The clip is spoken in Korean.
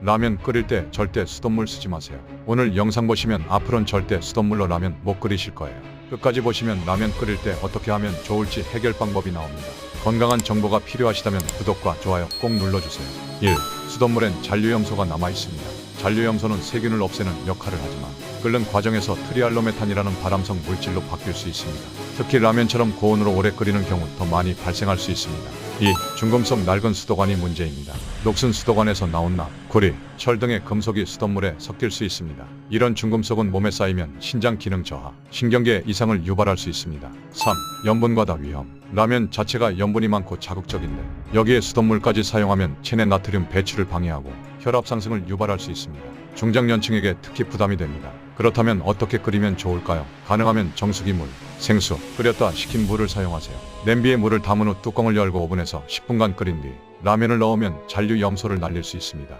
라면 끓일 때 절대 수돗물 쓰지 마세요. 오늘 영상 보시면 앞으로는 절대 수돗물로 라면 못 끓이실 거예요. 끝까지 보시면 라면 끓일 때 어떻게 하면 좋을지 해결 방법이 나옵니다. 건강한 정보가 필요하시다면 구독과 좋아요 꼭 눌러주세요. 1. 수돗물엔 잔류염소가 남아 있습니다. 잔류염소는 세균을 없애는 역할을 하지만 끓는 과정에서 트리알로메탄이라는 발암성 물질로 바뀔 수 있습니다. 특히 라면처럼 고온으로 오래 끓이는 경우 더 많이 발생할 수 있습니다. 2. 중금속 낡은 수도관이 문제입니다. 녹슨 수도관에서 나온 납, 구리, 철 등의 금속이 수돗물에 섞일 수 있습니다. 이런 중금속은 몸에 쌓이면 신장 기능 저하, 신경계 이상을 유발할 수 있습니다. 3. 염분 과다 위험. 라면 자체가 염분이 많고 자극적인데 여기에 수돗물까지 사용하면 체내 나트륨 배출을 방해하고 혈압 상승을 유발할 수 있습니다. 중장년층에게 특히 부담이 됩니다. 그렇다면 어떻게 끓이면 좋을까요? 가능하면 정수기 물, 생수, 끓였다 식힌 물을 사용하세요. 냄비에 물을 담은 후 뚜껑을 열고 오븐에서 10분간 끓인 뒤 라면을 넣으면 잔류 염소를 날릴 수 있습니다.